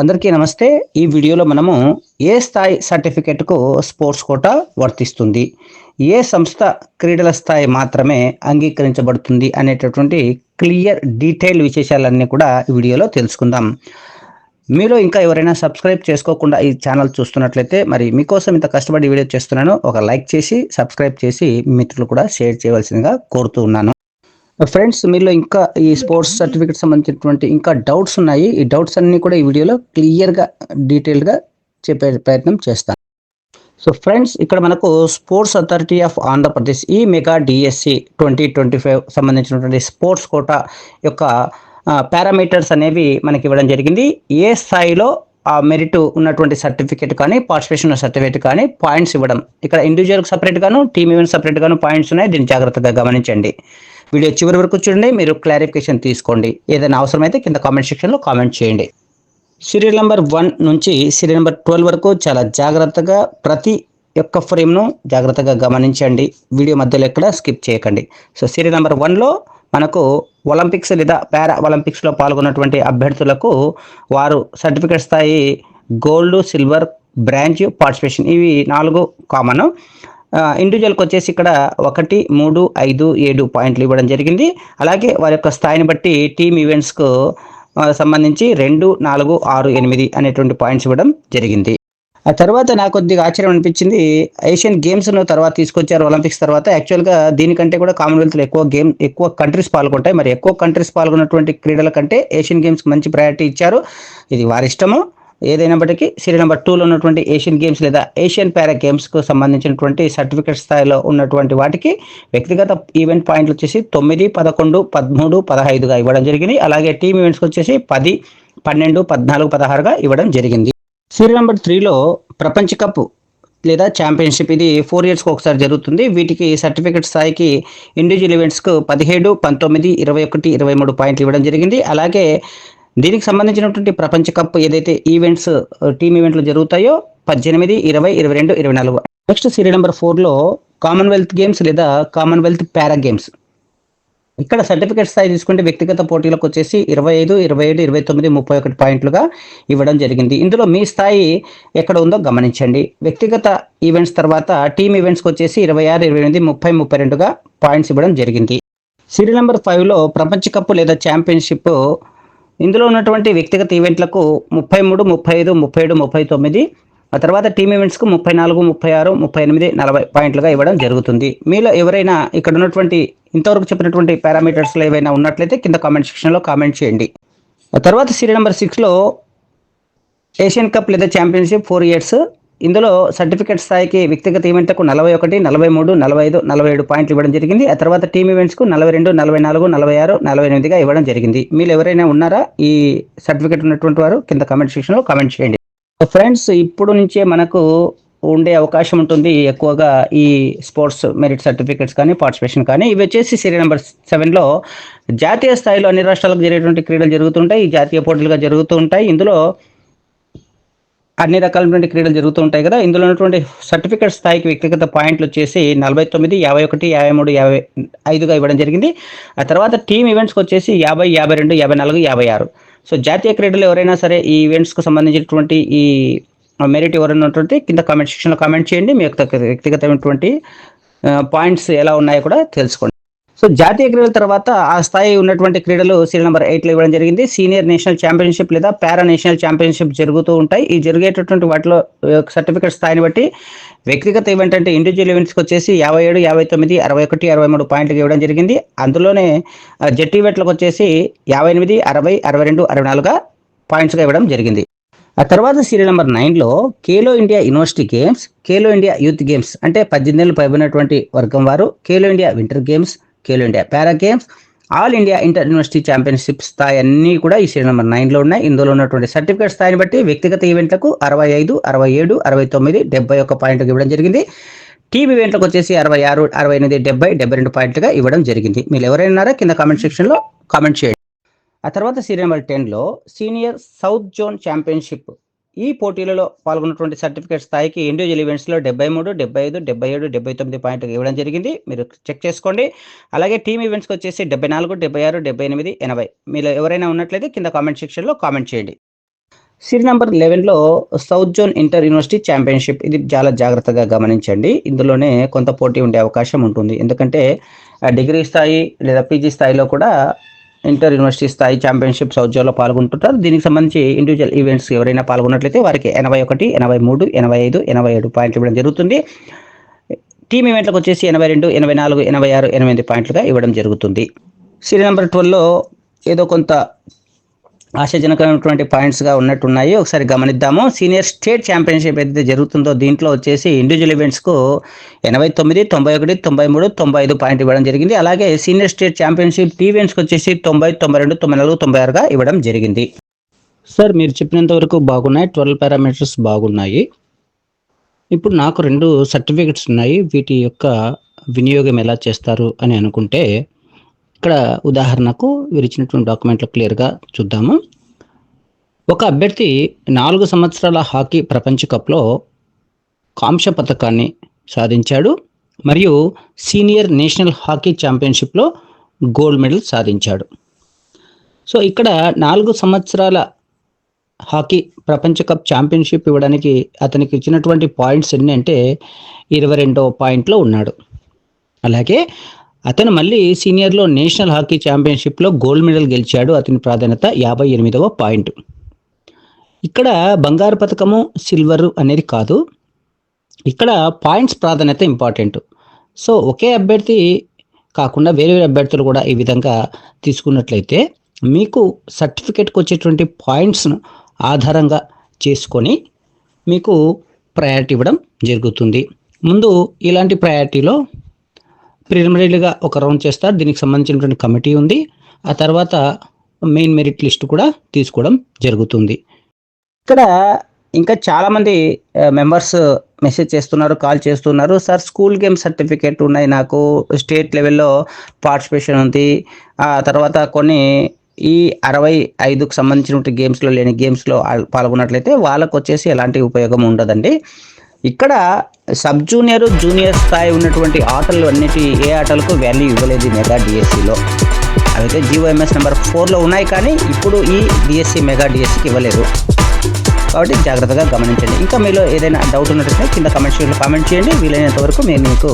అందరికీ నమస్తే. ఈ వీడియోలో మనము ఏ స్థాయి సర్టిఫికెట్కు స్పోర్ట్స్ కోటా వర్తిస్తుంది? ఏ సంస్థ క్రీడల స్థాయి మాత్రమే అంగీకరించబడుతుంది అనేటటువంటి క్లియర్ డీటెయిల్ విశేషాలన్నీ కూడా ఈ వీడియోలో తెలుసుకుందాం. మీలో ఇంకా ఎవరైనా సబ్స్క్రైబ్ చేసుకోకుండా ఈ ఛానల్ చూస్తున్నట్లయితే మరి మీకోసం ఇంత కష్టపడి వీడియో చేస్తున్నాను. ఒక లైక్ చేసి సబ్స్క్రైబ్ చేసి మిత్రులు కూడా షేర్ చేయవలసిందిగా కోరుతూ ఉన్నాను. ఫ్రెండ్స్ మీలో ఇంకా ఈ స్పోర్ట్స్ సర్టిఫికేట్ సంబంధించినటువంటి ఇంకా డౌట్స్ ఉన్నాయి. ఈ డౌట్స్ అన్ని కూడా ఈ వీడియోలో క్లియర్గా డీటెయిల్గా చెప్పే ప్రయత్నం చేస్తాను. సో ఫ్రెండ్స్ ఇక్కడ మనకు స్పోర్ట్స్ అథారిటీ ఆఫ్ ఆంధ్రప్రదేశ్ ఈ mega DSC twenty twenty five సంబంధించినటువంటి స్పోర్ట్స్ కోటా యొక్క పారామీటర్స్ అనేవి మనకి ఇవ్వడం జరిగింది. ఏ స్థాయిలో ఆ మెరిట్ ఉన్నటువంటి సర్టిఫికేట్ కానీ పార్టిసిపేషన్ సర్టిఫికేట్ కానీ పాయింట్స్ ఇవ్వడం. ఇక్కడ ఇండివిజువల్కి సపరేట్గాను టీమ్ ఈవెంట్ సపరేట్గాను పాయింట్స్ ఉన్నాయి. దీన్ని జాగ్రత్తగా గమనించండి. వీడియో చివరి వరకు చూడండి మీరు క్లారిఫికేషన్ తీసుకోండి. ఏదైనా అవసరమైతే కింద కామెంట్ సెక్షన్లో కామెంట్ చేయండి. సీరియల్ నెంబర్ వన్ నుంచి సీరియల్ నెంబర్ ట్వెల్వ్ వరకు చాలా జాగ్రత్తగా ప్రతి యొక్క ఫ్రేమ్ను జాగ్రత్తగా గమనించండి. వీడియో మధ్యలో ఎక్కడ స్కిప్ చేయకండి. సో సీరియల్ నెంబర్ వన్లో మనకు ఒలింపిక్స్ లేదా పారా ఒలింపిక్స్లో పాల్గొన్నటువంటి అభ్యర్థులకు వారు సర్టిఫికేట్ స్థాయి గోల్డ్ సిల్వర్ బ్రాంచ్ పార్టిసిపేషన్ ఇవి నాలుగు కామన్ ఇండివిజువల్కి వచ్చేసి ఇక్కడ ఒకటి మూడు ఐదు ఏడు పాయింట్లు ఇవ్వడం జరిగింది. అలాగే వారి యొక్క స్థాయిని బట్టి టీమ్ ఈవెంట్స్కు సంబంధించి రెండు నాలుగు ఆరు ఎనిమిది అనేటువంటి పాయింట్స్ ఇవ్వడం జరిగింది. ఆ తర్వాత నాకు కొద్దిగా ఆశ్చర్యం అనిపించింది. ఏషియన్ గేమ్స్ను తర్వాత తీసుకొచ్చారు ఒలింపిక్స్ తర్వాత. యాక్చువల్గా దీనికంటే కూడా కామన్వెల్త్లో ఎక్కువ గేమ్ ఎక్కువ కంట్రీస్ పాల్గొంటాయి. మరి ఎక్కువ కంట్రీస్ పాల్గొన్నటువంటి క్రీడల కంటే ఏషియన్ గేమ్స్కి మంచి ప్రయారిటీ ఇచ్చారు. ఇది వారి ఇష్టము. ఏదైనప్పటికీ సీరియల్ నెంబర్ టూలో ఉన్నటువంటి ఏషియన్ గేమ్స్ లేదా ఏషియన్ పారా గేమ్స్కు సంబంధించినటువంటి సర్టిఫికేట్ స్థాయిలో ఉన్నటువంటి వాటికి వ్యక్తిగత ఈవెంట్ పాయింట్లు వచ్చేసి తొమ్మిది పదకొండు పదమూడు పదహైదుగా ఇవ్వడం జరిగింది. అలాగే టీమ్ ఈవెంట్స్కి వచ్చేసి పది పన్నెండు పద్నాలుగు పదహారుగా ఇవ్వడం జరిగింది. సీరియల్ నెంబర్ త్రీలో ప్రపంచ కప్ లేదా ఛాంపియన్షిప్ ఇది ఫోర్ ఇయర్స్కి ఒకసారి జరుగుతుంది. వీటికి సర్టిఫికెట్ స్థాయికి ఇండివిజువల్ ఈవెంట్స్కు పదిహేడు పంతొమ్మిది ఇరవై ఒకటి ఇరవై మూడు పాయింట్లు ఇవ్వడం జరిగింది. అలాగే దీనికి సంబంధించినటువంటి ప్రపంచ కప్ ఏదైతే ఈవెంట్స్ టీమ్ ఈవెంట్లు జరుగుతాయో పద్దెనిమిది ఇరవై ఇరవై రెండు ఇరవై నాలుగు. నెక్స్ట్ సీరియల్ నెంబర్ ఫోర్లో కామన్వెల్త్ గేమ్స్ లేదా కామన్వెల్త్ పారా గేమ్స్ ఇక్కడ సర్టిఫికేట్ స్థాయి తీసుకుంటే వ్యక్తిగత పోటీలకు వచ్చేసి ఇరవై ఐదు ఇరవై ఏడు ఇరవై తొమ్మిది ముప్పై ఒకటి పాయింట్లుగా ఇవ్వడం జరిగింది. ఇందులో మీ స్థాయి ఎక్కడ ఉందో గమనించండి. వ్యక్తిగత ఈవెంట్స్ తర్వాత టీమ్ ఈవెంట్స్కి వచ్చేసి ఇరవై ఆరు ఇరవై ఎనిమిది ముప్పై ముప్పై రెండుగా పాయింట్స్ ఇవ్వడం జరిగింది. సీరియల్ నెంబర్ ఫైవ్లో ప్రపంచ కప్ లేదా ఛాంపియన్షిప్ ఇందులో ఉన్నటువంటి వ్యక్తిగత ఈవెంట్లకు ముప్పై మూడు ముప్పై ఐదు ముప్పై ఏడు ముప్పై తొమ్మిది ఆ తర్వాత టీమ్ ఈవెంట్స్కు ముప్పై నాలుగు ముప్పై ఆరు ముప్పై ఎనిమిది నలభై పాయింట్లుగా ఇవ్వడం జరుగుతుంది. మీలో ఎవరైనా ఇక్కడ ఉన్నటువంటి ఇంతవరకు చెప్పినటువంటి పారామీటర్స్లో ఏవైనా ఉన్నట్లయితే కింద కామెంట్ సెక్షన్లో కామెంట్ చేయండి. ఆ తర్వాత సీరియల్ నెంబర్ సిక్స్లో ఏషియన్ కప్ లేదా ఛాంపియన్షిప్ ఫోర్ ఇయర్స్ ఇందులో సర్టిఫికేట్ స్థాయికి వ్యక్తిగత ఈవెంట్లకు నలభై ఒకటి నలభై మూడు నలభై ఐదు నలభై ఏడు పాయింట్లు ఇవ్వడం జరిగింది. ఆ తర్వాత టీమ్ ఈవెంట్స్కు నలభై రెండు నలభై నాలుగు నలభై ఆరు నలభై ఎనిమిదిగా ఇవ్వడం జరిగింది. మీరు ఎవరైనా ఉన్నారా ఈ సర్టిఫికేట్ ఉన్నటువంటి వారు? కింద కమెంట్ సెక్షన్లో కమెంట్ చేయండి. ఫ్రెండ్స్ ఇప్పుడు నుంచే మనకు ఉండే అవకాశం ఉంటుంది ఎక్కువగా ఈ స్పోర్ట్స్ మెరిట్ సర్టిఫికేట్స్ కానీ పార్టిసిపేషన్ కానీ. ఇవి వచ్చేసి సీరియల్ నెంబర్ సెవెన్లో జాతీయ స్థాయిలో అన్ని రాష్ట్రాలకు జరిగేటువంటి క్రీడలు జరుగుతుంటాయి ఈ జాతీయ పోటీలుగా జరుగుతూ ఉంటాయి. ఇందులో అన్ని రకాలైనటువంటి క్రీడలు జరుగుతూ ఉంటాయి కదా. ఇందులో ఉన్నటువంటి సర్టిఫికేట్ స్థాయికి వ్యక్తిగత పాయింట్లు వచ్చేసి నలభై తొమ్మిది యాభై ఒకటి యాభై మూడు యాభై ఐదుగా ఇవ్వడం జరిగింది. ఆ తర్వాత టీమ్ ఈవెంట్స్కి వచ్చేసి యాభై యాభై రెండు యాభై నాలుగు యాభై ఆరు. సో జాతీయ క్రీడలు ఎవరైనా సరే ఈ ఈవెంట్స్కు సంబంధించినటువంటి ఈ మెరిట్ ఎవరైనా ఉంటుంది కింద కామెంట్ సెక్షన్లో కామెంట్ చేయండి. మీ యొక్క వ్యక్తిగతమైనటువంటి పాయింట్స్ ఎలా ఉన్నాయో కూడా తెలుసుకోండి. సో జాతీయ క్రీడల తర్వాత ఆ స్థాయి ఉన్నటువంటి క్రీడలు సీరియల్ నెంబర్ ఎయిట్లో ఇవ్వడం జరిగింది. సీనియర్ నేషనల్ ఛాంపియన్షిప్ లేదా పారా నేషనల్ ఛాంపియన్షిప్ జరుగుతూ ఉంటాయి. ఈ జరిగేటటువంటి వాటిలో సర్టిఫికేట్ స్థాయిని బట్టి వ్యక్తిగత ఈవెంట్ అంటే ఇండివిజువల్ ఈవెంట్స్కి వచ్చేసి యాభై ఏడు యాభై తొమ్మిది అరవై ఒకటి అరవై మూడు పాయింట్లు ఇవ్వడం జరిగింది. అందులోనే జెట్ ఈవెంట్లకు వచ్చేసి యాభై ఎనిమిది అరవై అరవై రెండు అరవై నాలుగుగా పాయింట్స్గా ఇవ్వడం జరిగింది. ఆ తర్వాత సీరియల్ నెంబర్ నైన్లో Khelo India university games Khelo India youth games అంటే పద్దెనిమిది ఏళ్ళు పైబడినటువంటి వర్గం వారు Khelo India winter games Khelo India. Para games all India inter university championship స్థాయి అన్నీ కూడా ఈ సీజన్ నెంబర్ నైన్లో ఉన్నాయి. ఇందులో ఉన్నటువంటి సర్టిఫికేట్ స్థాయిని బట్టి వ్యక్తిగత ఈవెంట్లకు అరవై ఐదు అరవై ఏడు అరవై తొమ్మిది డెబ్బై ఒక్క పాయింట్కి ఇవ్వడం జరిగింది. టీమ్ ఈవెంట్లకు వచ్చేసి అరవై ఆరు అరవై ఎనిమిది డెబ్బై డెబ్బై రెండు పాయింట్లుగా ఇవ్వడం జరిగింది. మీరు ఎవరైనా కింద కామెంట్ సెక్షన్లో కామెంట్ చేయండి. ఆ తర్వాత సీరియల్ నెంబర్ టెన్లో సీనియర్ సౌత్ జోన్ ఛాంపియన్షిప్ ఈ పోటీలలో పాల్గొన్నటువంటి సర్టిఫికేట్ స్థాయికి ఇండివిజువల్ ఈవెంట్స్లో డెబ్బై మూడు డెబ్బై ఐదు డెబ్బై ఏడు డెబ్బై తొమ్మిది పాయింట్ ఇవ్వడం జరిగింది. మీరు చెక్ చేసుకోండి. అలాగే టీమ్ ఈవెంట్స్కి వచ్చేసి డెబ్బై నాలుగు డెబ్బై ఆరు డెబ్బై ఎనిమిది ఎనభై. మీరు ఎవరైనా ఉన్నట్లయితే కింద కామెంట్ సెక్షన్లో కామెంట్ చేయండి. Serial number లెవెన్లో south zone inter university championship ఇది చాలా జాగ్రత్తగా గమనించండి. ఇందులోనే కొంత పోటీ ఉండే అవకాశం ఉంటుంది. ఎందుకంటే ఆ, డిగ్రీ స్థాయి లేదా పీజీ స్థాయిలో కూడా ఇంటర్ యూనివర్సిటీ స్థాయి ఛాంపియన్షిప్ సౌత్ పాల్గొంటుంటారు. దీనికి సంబంధించి ఇండివిజువల్ ఈవెంట్స్ ఎవరైనా పాల్గొన్నట్లయితే వారికి ఎనభై ఒకటి ఎనభై మూడు ఎనభై ఐదు ఎనభై ఏడు పాయింట్లు ఇవ్వడం జరుగుతుంది. టీమ్ ఈవెంట్లకు వచ్చేసి ఎనభై రెండు ఎనభై నాలుగు ఎనభై ఆరు ఎనిమిది పాయింట్లుగా ఇవ్వడం జరుగుతుంది. సీరియల్ నెంబర్ ట్వెల్వ్లో ఏదో కొంత ఆశాజనకమైనటువంటి పాయింట్స్గా ఉన్నట్టున్నాయి. ఒకసారి గమనిద్దాము. సీనియర్ స్టేట్ ఛాంపియన్షిప్ ఏదైతే జరుగుతుందో దీంట్లో వచ్చేసి ఇండివిజువల్ ఈవెంట్స్కు ఎనభై తొమ్మిది తొంభై ఒకటి తొంభై మూడు తొంభై ఐదు పాయింట్ ఇవ్వడం జరిగింది. అలాగే సీనియర్ స్టేట్ ఛాంపియన్షిప్ టీ ఈవెంట్స్కి వచ్చేసి తొంభై తొంభై రెండు తొంభై నాలుగు తొంభై ఆరుగా ఇవ్వడం జరిగింది. సార్ మీరు చెప్పినంత వరకు బాగున్నాయి. ట్వెల్వ్ పారామీటర్స్ బాగున్నాయి. ఇప్పుడు నాకు రెండు సర్టిఫికెట్స్ ఉన్నాయి. వీటి యొక్క వినియోగం ఎలా చేస్తారు అని అనుకుంటే ఇక్కడ ఉదాహరణకు వీరు ఇచ్చినటువంటి క్లియర్గా చూద్దాము. ఒక అభ్యర్థి నాలుగు సంవత్సరాల హాకీ ప్రపంచ కప్లో కాంస్య పథకాన్ని సాధించాడు మరియు సీనియర్ నేషనల్ హాకీ ఛాంపియన్షిప్లో గోల్డ్ మెడల్ సాధించాడు. సో ఇక్కడ నాలుగు సంవత్సరాల హాకీ ప్రపంచ కప్ ఛాంపియన్షిప్ ఇవ్వడానికి అతనికి ఇచ్చినటువంటి పాయింట్స్ ఎన్ని అంటే ఇరవై రెండవ పాయింట్లో ఉన్నాడు. అలాగే అతను మళ్ళీ సీనియర్లో నేషనల్ హాకీ ఛాంపియన్షిప్లో గోల్డ్ మెడల్ గెలిచాడు. అతని ప్రాధాన్యత యాభై ఎనిమిదవ పాయింట్. ఇక్కడ బంగారు పథకము సిల్వర్ అనేది కాదు. ఇక్కడ పాయింట్స్ ప్రాధాన్యత ఇంపార్టెంట్. సో ఒకే అభ్యర్థి కాకుండా వేరే వేరే అభ్యర్థులు కూడా ఈ విధంగా తీసుకున్నట్లయితే మీకు సర్టిఫికేట్కి వచ్చేటువంటి పాయింట్స్ను ఆధారంగా చేసుకొని మీకు ప్రయారిటీ ఇవ్వడం జరుగుతుంది. ముందు ఇలాంటి ప్రయారిటీలో ప్రిలిమినరీగా ఒక రౌండ్ చేస్తారు దీనికి సంబంధించినటువంటి కమిటీ ఉంది. ఆ తర్వాత మెయిన్ మెరిట్ లిస్ట్ కూడా తీసుకోవడం జరుగుతుంది. ఇక్కడ ఇంకా చాలామంది మెంబర్స్ మెసేజ్ చేస్తున్నారు కాల్ చేస్తున్నారు. సార్ స్కూల్ గేమ్ సర్టిఫికేట్ ఉన్నాయి నాకు. స్టేట్ లెవెల్లో పార్టిసిపేషన్ ఉంది. ఆ తర్వాత కొన్ని ఈ అరవై ఐదుకు సంబంధించినటువంటి గేమ్స్లో లేని గేమ్స్లో పాల్గొన్నట్లయితే వాళ్ళకు వచ్చేసి ఎలాంటి ఉపయోగం ఉండదండి. ఇక్కడ సబ్ జూనియర్ జూనియర్ స్థాయి ఉన్నటువంటి ఆటలు అన్నిటి ఏ ఆటలకు వాల్యూ ఇవ్వలేదు మెగా డిఎస్సిలో అవైతే జిఓఎంఎస్ నెంబర్ ఫోర్లో ఉన్నాయి కానీ ఇప్పుడు ఈ డిఎస్సి మెగా డిఎస్సికి ఇవ్వలేదు. కాబట్టి జాగ్రత్తగా గమనించండి. ఇంకా మీలో ఏదైనా డౌట్ ఉన్నట్లయితే కింద కమెంట్ షీట్లో కామెంట్ చేయండి. వీలైనంత వరకు నేను మీకు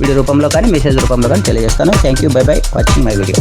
వీడియో రూపంలో కానీ మెసేజ్ రూపంలో కానీ తెలియజేస్తాను. Thank you bye bye watching my video